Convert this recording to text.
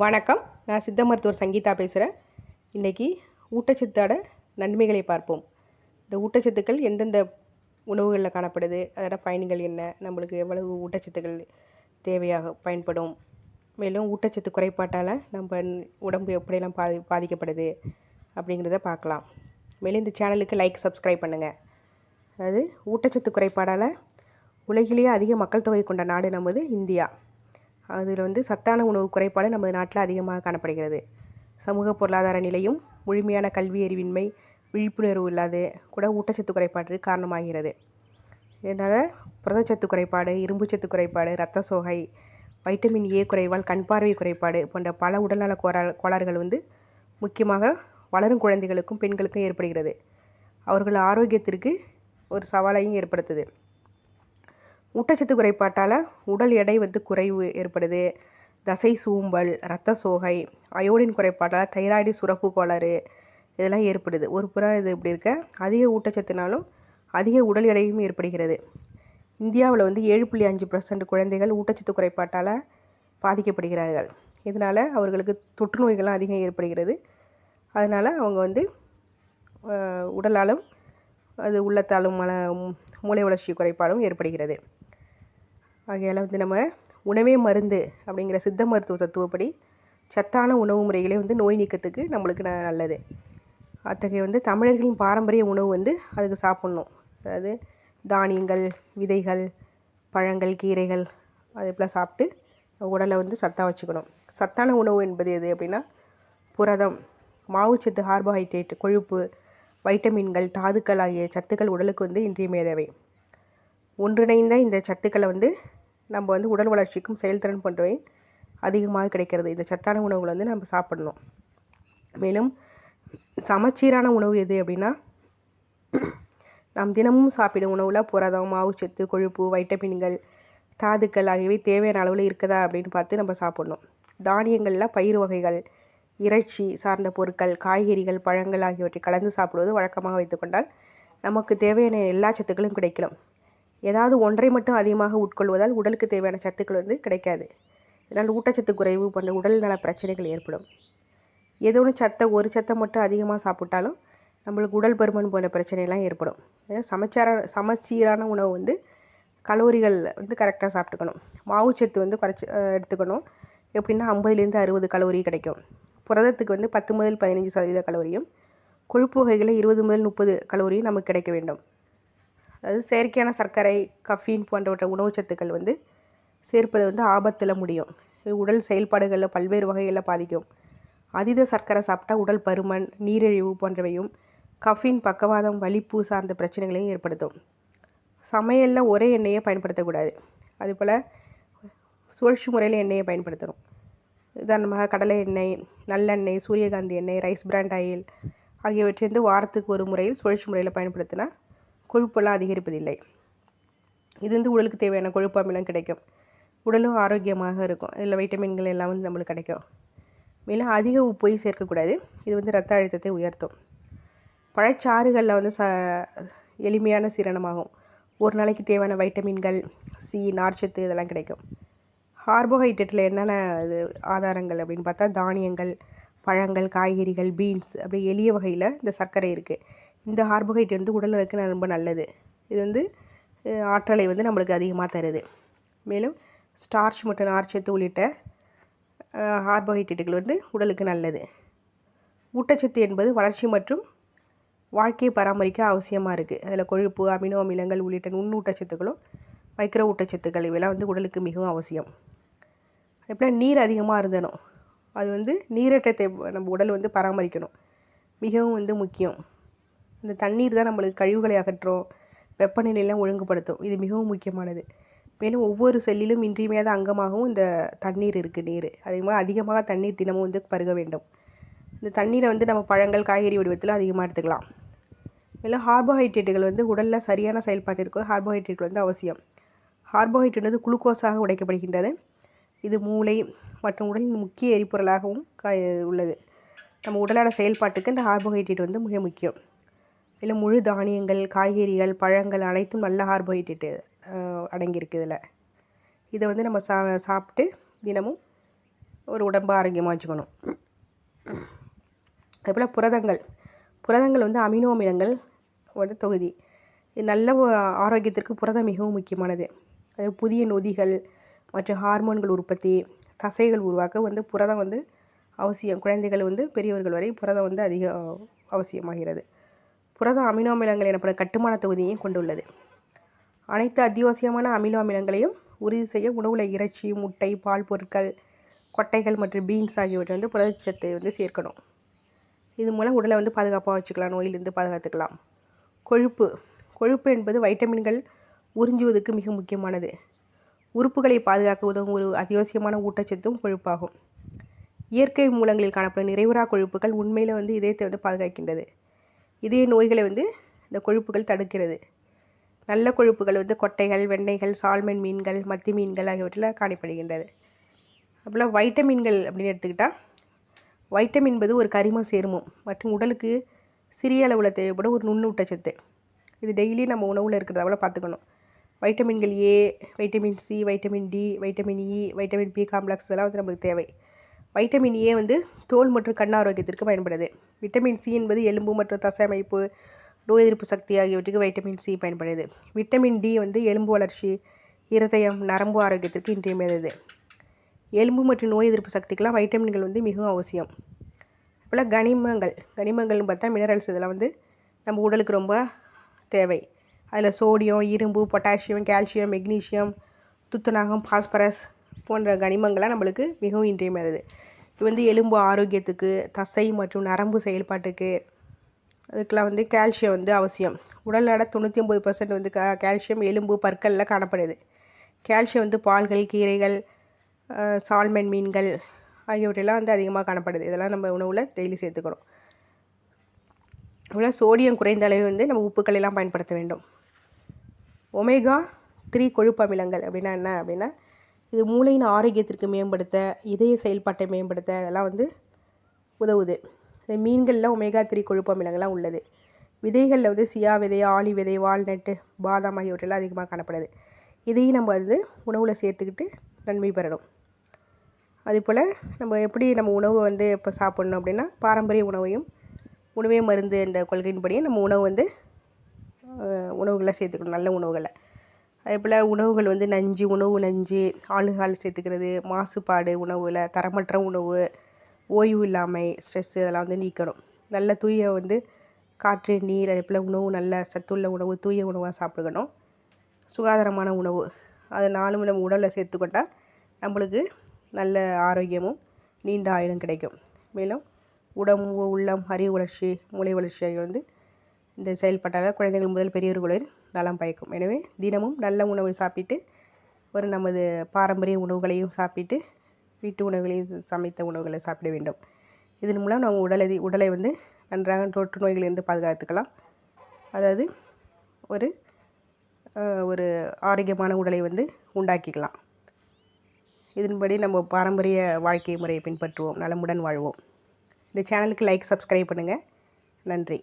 வணக்கம். நான் சித்த மருத்துவர் சங்கீதா பேசுகிறேன் இன்றைக்கி ஊட்டச்சத்தோட நன்மைகளை பார்ப்போம். இந்த ஊட்டச்சத்துக்கள் எந்தெந்த உணவுகளில் காணப்படுது? அதோட பயன்கள் என்ன? நம்மளுக்கு எவ்வளவு ஊட்டச்சத்துக்கள் தேவையாக பயன்படும்? மேலும் ஊட்டச்சத்து குறைபாட்டால் நம்ம உடம்பு எப்படியெல்லாம் பாதி பாதிக்கப்படுது அப்படிங்கிறத பார்க்கலாம். மேலும் இந்த சேனலுக்கு லைக் சப்ஸ்கிரைப் பண்ணுங்கள் அதாவது ஊட்டச்சத்து குறைபாடால் உலகிலேயே அதிக மக்கள் தொகை கொண்ட நாடு நமது இந்தியா. அதில் வந்து சத்தான உணவு குறைபாடு நமது நாட்டில் அதிகமாக காணப்படுகிறது. சமூக பொருளாதார நிலையும் முழுமையான கல்வி அறிவின்மை விழிப்புணர்வு இல்லாத கூட ஊட்டச்சத்து குறைபாடு காரணமாகிறது. இதனால் புரதச்சத்து குறைபாடு இரும்புச்சத்து குறைபாடு இரத்த சோகை வைட்டமின் ஏ குறைவால் கண் பார்வை குறைபாடு போன்ற பல உடல்நல கோரா கோளாறுகள் வந்து முக்கியமாக வளரும் குழந்தைகளுக்கும் பெண்களுக்கும் ஏற்படுகிறது. அவர்கள் ஆரோக்கியத்திற்கு ஒரு சவாலையும் ஏற்படுத்துது. ஊட்டச்சத்து குறைபாட்டால் உடல் எடை வந்து குறைவு ஏற்படுது. தசை சூம்பல் இரத்த சோகை அயோடின் குறைபாட்டால் தைராய்டு சுரப்பு கோளாறு இதெல்லாம் ஏற்படுது. ஒரு புறம் இது இப்படி இருக்க? அதிக ஊட்டச்சத்துனாலும் அதிக உடல் எடையும் ஏற்படுகிறது. இந்தியாவில் வந்து ஏழு புள்ளி அஞ்சு பர்சன்ட் குழந்தைகள் ஊட்டச்சத்து குறைபாட்டால் பாதிக்கப்படுகிறார்கள். இதனால் அவர்களுக்கு தொற்று நோய்கள்லாம் அதிகம் ஏற்படுகிறது. அதனால் அவங்க வந்து உடலாலும் அது உள்ளத்தாலும் மல மூளை வளர்ச்சி குறைபாடும் ஏற்படுகிறது. ஆகையால் வந்து நம்ம உணவே மருந்து அப்படிங்கிற சித்த மருத்துவ தத்துவப்படி சத்தான உணவு முறைகளே வந்து நோய் நீக்கத்துக்கு நம்மளுக்கு நல்லது. அத்தகைய வந்து தமிழர்களின் பாரம்பரிய உணவு வந்து அதுக்கு சாப்பிட்ணும். அதாவது தானியங்கள் விதைகள் பழங்கள் கீரைகள் அதே போல் சாப்பிட்டு உடலை வந்து சத்தாக வச்சுக்கணும். சத்தான உணவு என்பது எது அப்படின்னா புரதம் மாவுச்சத்து கார்போஹைட்ரேட் கொழுப்பு வைட்டமின்கள் தாதுக்கள் ஆகிய சத்துக்கள் உடலுக்கு வந்து இன்றியமையாதவை. ஒன்றிணைந்த இந்த சத்துக்களை வந்து நம்ம வந்து உடல் வளர்ச்சிக்கும் செயல்திறன் போன்றவை அதிகமாக கிடைக்கிறது. இந்த சத்தான உணவுகளை வந்து நம்ம சாப்பிடணும். மேலும் சமச்சீரான உணவு எது அப்படின்னா நாம் தினமும் சாப்பிடும் உணவில் புரதம் மாவுச்சத்து கொழுப்பு வைட்டமின்கள் தாதுக்கள் ஆகியவை தேவையான அளவில் இருக்குதா அப்படின்னு பார்த்து நம்ம சாப்பிட்ணும். தானியங்களில் பயிர் வகைகள் இறைச்சி சார்ந்த பொருட்கள் காய்கறிகள் பழங்கள் ஆகியவற்றை கலந்து சாப்பிடுவது வழக்கமாக வைத்துக்கொண்டால் நமக்கு தேவையான எல்லா சத்துக்களும் கிடைக்கலாம் ஏதாவது ஒன்றை மட்டும் அதிகமாக உட்கொள்வதால் உடலுக்கு தேவையான சத்துக்கள் வந்து கிடைக்காது. இதனால் ஊட்டச்சத்து குறைவு போன்ற உடல் நல பிரச்சனைகள் ஏற்படும். ஏதோ ஒன்று சத்தை ஒரு சத்தை மட்டும் அதிகமாக சாப்பிட்டாலும் நம்மளுக்கு உடல் பருமன் போன்ற பிரச்சனைலாம் ஏற்படும். சமச்சார சமச்சீரான உணவு வந்து கலோரிகள் வந்து கரெக்டாக சாப்பிட்டுக்கணும். மாவுச்சத்து வந்து குறைச்சி எடுத்துக்கணும். எப்படின்னா ஐம்பதுலேருந்து அறுபது கலோரி கிடைக்கும். புரதத்துக்கு வந்து பத்து முதல் பதினஞ்சு சதவீத கலோரியும் கொழுப்பு வகைகளை இருபது முதல் முப்பது கலோரியும் நமக்கு கிடைக்க வேண்டும். அதாவது செயற்கையான சர்க்கரை கஃபீன் போன்றவற்றை உணவுச்சத்துக்கள் வந்து சேர்ப்பது வந்து ஆபத்தில் முடியும். உடல் செயல்பாடுகளில் பல்வேறு வகைகளில் பாதிக்கும். அதீத சர்க்கரை சாப்பிட்டா உடல் பருமன் நீரிழிவு போன்றவையும் கஃபீன் பக்கவாதம் வலிப்பு சார்ந்த பிரச்சனைகளையும் ஏற்படுத்தும். சமையலில் ஒரே எண்ணெயை பயன்படுத்தக்கூடாது. அதுபோல் சுழற்சி முறையில் எண்ணெயை பயன்படுத்தணும். உதாரணமாக கடலை எண்ணெய் நல்லெண்ணெய் சூரியகாந்தி எண்ணெய் ரைஸ் பிராண்ட் ஆயில் ஆகியவற்றிலிருந்து வாரத்துக்கு ஒரு முறையில் சுழற்சி முறையில் பயன்படுத்தினா கொழுப்பெல்லாம் அதிகரிப்பதில்லை. இது வந்து உடலுக்கு தேவையான கொழுப்பு அமிலம் கிடைக்கும். உடலும் ஆரோக்கியமாக இருக்கும். இதில் வைட்டமின்கள் எல்லாம் வந்து நம்மளுக்கு கிடைக்கும். மேலும் அதிக உப்பையும் சேர்க்கக்கூடாது. இது வந்து ரத்த அழுத்தத்தை உயர்த்தும். பழச்சாறுகளில் வந்து ச எளிமையான சீரணமாகும். ஒரு நாளைக்கு தேவையான வைட்டமின்கள் சி நார்ச்சத்து இதெல்லாம் கிடைக்கும். கார்போஹைட்ரேட்டில் என்னென்ன இது ஆதாரங்கள் அப்படின்னு பார்த்தா தானியங்கள் பழங்கள் காய்கறிகள் பீன்ஸ் அப்படி எளிய வகையில் இந்த சர்க்கரை இருக்குது இந்த கார்போஹைட்ரேட் வந்து உடலுக்கு ரொம்ப நல்லது. இது வந்து ஆற்றலை வந்து நம்மளுக்கு அதிகமாக தருது. மேலும் ஸ்டார்ச் மற்றும் நார்ச்சத்து உள்ளிட்ட கார்போஹைட்ரேட்டுகள் வந்து உடலுக்கு நல்லது. ஊட்டச்சத்து என்பது வளர்ச்சி மற்றும் வாழ்க்கையை பராமரிக்க அவசியமாக இருக்குது அதில் கொழுப்பு அமினோ அமிலங்கள் உள்ளிட்ட நுண்ணூட்டச்சத்துக்களும் மைக்ரோ ஊட்டச்சத்துக்கள் இவெல்லாம் வந்து உடலுக்கு மிகவும் அவசியம். எப்படின்னா நீர் அதிகமாக இருந்தணும். அது வந்து நீரேற்றத்தை நம்ம உடல் வந்து பராமரிக்கணும். மிகவும் வந்து முக்கியம். இந்த தண்ணீர் தான் நம்மளுக்கு கழிவுகளை அகற்றும் வெப்பநிலையெல்லாம் ஒழுங்குபடுத்தும். இது மிகவும் முக்கியமானது. மேலும் ஒவ்வொரு செல்லிலும் இன்றியமையாத அங்கமாகவும் இந்த தண்ணீர் இருக்குது நீர். அதே மாதிரி அதிகமாக தண்ணீர் தினமும் வந்து பருக வேண்டும். இந்த தண்ணீரை வந்து நம்ம பழங்கள் காய்கறி வடிவத்தில் அதிகமாக எடுத்துக்கலாம். மேலும் கார்போஹைட்ரேட்டுகள் வந்து உடலில் சரியான செயல்பாட்டிற்கு ஹார்போஹைட்ரேட் வந்து அவசியம். ஹார்போஹைட்ரேட் வந்து குளுக்கோஸாக உடைக்கப்படுகின்றது. இது மூளை மற்றும் உடலின் முக்கிய எரிபொருளாகவும் உள்ளது. நம்ம உடலோட செயல்பாட்டுக்கு இந்த கார்போஹைட்ரேட் வந்து மிக முக்கியம். இல்லை முழு தானியங்கள் காய்கறிகள் பழங்கள் அனைத்தும் நல்ல கார்போஹைட்ரேட்டு அடங்கியிருக்கு இதில். இதை வந்து நம்ம சா சாப்பிட்டு தினமும் ஒரு உடம்பு ஆரோக்கியமாக வச்சுக்கணும். அதுபோல் புரதங்கள். புரதங்கள் வந்து அமினோ அமிலங்கள் ஒரு தொகுதி. இது நல்ல ஆரோக்கியத்திற்கு புரதம் மிகவும் முக்கியமானது. அது புதிய நொதிகள் மற்றும் ஹார்மோன்கள் உற்பத்தி தசைகள் உருவாக்க வந்து புரதம் வந்து அவசியம். குழந்தைகள் வந்து பெரியவர்கள் வரை புரதம் வந்து அதிக அவசியமாகிறது. புரதம் அமினோ அமிலங்கள் எனப்படும் கட்டுமான தொகுதியையும் கொண்டுள்ளது. அனைத்து அத்தியாவசியமான அமினோ அமிலங்களையும் உறுதி செய்ய உணவுல இறைச்சி முட்டை பால் பொருட்கள் கொட்டைகள் மற்றும் பீன்ஸ் ஆகியவற்றை வந்து புரதச்சத்தை வந்து சேர்க்கணும். இது மூலம் உடலை வந்து பாதுகாப்பாக வச்சுக்கலாம் நோயிலிருந்து பாதுகாத்துக்கலாம். கொழுப்பு. கொழுப்பு என்பது வைட்டமின்கள் உறிஞ்சுவதற்கு மிக முக்கியமானது. உறுப்புகளை பாதுகாக்க உதவும் ஒரு அத்தியாவசியமான ஊட்டச்சத்தும் கொழுப்பாகும். இயற்கை மூலங்களில் காணப்படும் நிறைவுறா கொழுப்புகள் உண்மையில் வந்து இதயத்தை வந்து பாதுகாக்கின்றது. இதய நோய்களை வந்து இந்த கொழுப்புகள் தடுக்கிறது. நல்ல கொழுப்புகள் வந்து கொட்டைகள் வெண்ணெய்கள் சால்மன் மீன்கள் மத்தி மீன்கள் ஆகியவற்றில் காணப்படுகின்றது. அப்புறம் வைட்டமின்கள் அப்படின்னு எடுத்துக்கிட்டால் வைட்டமின் என்பது ஒரு கரிம சேர்மம் மற்றும் உடலுக்கு சிறிய அளவில் தேவைப்படும் ஒரு நுண்ணூட்டச்சத்து. இது டெய்லி நம்ம உணவில் இருக்கிறத பார்த்துக்கணும். வைட்டமின்கள் A vitamin C vitamin D vitamin E vitamin B complex இதெல்லாம் வந்து நம்மளுக்கு தேவை. வைட்டமின் ஏ வந்து தோல் மற்றும் கண் ஆரோக்கியத்திற்கு பயன்படுது. விட்டமின் சி என்பது எலும்பு மற்றும் தசை அமைப்பு நோய் எதிர்ப்பு சக்தி ஆகியவற்றுக்கு வைட்டமின் சி பயன்படுது. விட்டமின் டி வந்து எலும்பு வளர்ச்சி இருதயம் நரம்பு ஆரோக்கியத்திற்கு இன்றியமையாதது. எலும்பு மற்றும் நோய் எதிர்ப்பு சக்திக்கெலாம் வைட்டமின்கள் வந்து மிகவும் அவசியம். அப்போல்லாம் கனிமங்கள் கனிமங்கள்னு பார்த்தா மினரல்ஸ் இதெல்லாம் வந்து நம்ம உடலுக்கு ரொம்ப தேவை. அதில் சோடியம் இரும்பு பொட்டாசியம் கால்சியம் மெக்னீஷியம் துத்தநாகம் பாஸ்பரஸ் போன்ற கனிமங்கள்லாம் நம்மளுக்கு மிகவும் இன்றியமையாதது. இது வந்து எலும்பு ஆரோக்கியத்துக்கு தசை மற்றும் நரம்பு செயல்பாட்டுக்கு அதுக்கெலாம் வந்து கால்சியம் வந்து அவசியம். உடல் எடை தொண்ணூற்றி ஒம்பது பர்சன்ட் வந்து கா கால்சியம் எலும்பு பற்களில் காணப்படுது. கால்சியம் வந்து பால்கள் கீரைகள் சால்மன் மீன்கள் ஆகியவற்றெல்லாம் வந்து அதிகமாக காணப்படுது. இதெல்லாம் நம்ம உணவில் டெய்லி சேர்த்துக்கணும். இவ்வளோ சோடியம் குறைந்த அளவு வந்து நம்ம உப்புக்களெல்லாம் பயன்படுத்த வேண்டும். ஒமேகா த்ரீ கொழுப்பு அமிலங்கள் அப்படின்னா என்ன அப்படின்னா இது மூளையின் ஆரோக்கியத்திற்கு மேம்படுத்த இதய செயல்பாட்டை மேம்படுத்த அதெல்லாம் வந்து உதவுது. மீன்களில் ஒமேகா த்ரீ கொழுப்பு அமிலங்கள்லாம் உள்ளது. விதைகளில் வந்து சியா விதை ஆலி விதை வால்நட்டு பாதாம் ஆகியவற்றெல்லாம் அதிகமாக காணப்படுது. இதையும் நம்ம வந்து உணவில் சேர்த்துக்கிட்டு நன்மை பெறணும். அதே போல் நம்ம எப்படி நம்ம உணவு வந்து இப்போ சாப்பிட்ணும் அப்படின்னா பாரம்பரிய உணவையும் உணவே மருந்து என்ற கொள்கையின்படியே நம்ம உணவு வந்து உணவுகளை சேர்த்துக்கணும் நல்ல உணவுகளை. அதே போல் உணவுகள் வந்து நஞ்சு உணவு நஞ்சு ஆளுகால் சேர்த்துக்கிறது மாசுபாடு உணவில் தரமற்ற உணவு ஓய்வு இல்லாமை ஸ்ட்ரெஸ்ஸு இதெல்லாம் வந்து நீக்கணும். நல்ல தூய வந்து காற்று நீர் அதே போல் உணவு நல்ல சத்துள்ள உணவு தூய உணவாக சாப்பிடுக்கணும். சுகாதாரமான உணவு. அது நாலும் நம்ம உடலில் சேர்த்துக்கொண்டால் நம்மளுக்கு நல்ல ஆரோக்கியமும் நீண்ட ஆயுளும் கிடைக்கும். மேலும் உடம்பு உள்ளம் அறிவு வளர்ச்சி மூளை வளர்ச்சி ஆகிய வந்து இந்த செயல்பட்டால் குழந்தைகள் முதல் பெரியவர்களில் நலம் பயக்கும். எனவே தினமும் நல்ல உணவை சாப்பிட்டு ஒரு நமது பாரம்பரிய உணவுகளையும் சாப்பிட்டு வீட்டு உணவுகளையும் சமைத்த உணவுகளை சாப்பிட வேண்டும். இதன் மூலம் நம்ம உடலை உடலை வந்து நன்றாக தொற்று நோய்களிலிருந்து பாதுகாத்துக்கலாம். அதாவது ஒரு ஒரு ஆரோக்கியமான உடலை வந்து உண்டாக்கிக்கலாம். இதன்படி நம்ம பாரம்பரிய வாழ்க்கை முறையை பின்பற்றுவோம் நலமுடன் வாழ்வோம். இந்த சேனலுக்கு லைக் சப்ஸ்கிரைப் பண்ணுங்கள் நன்றி.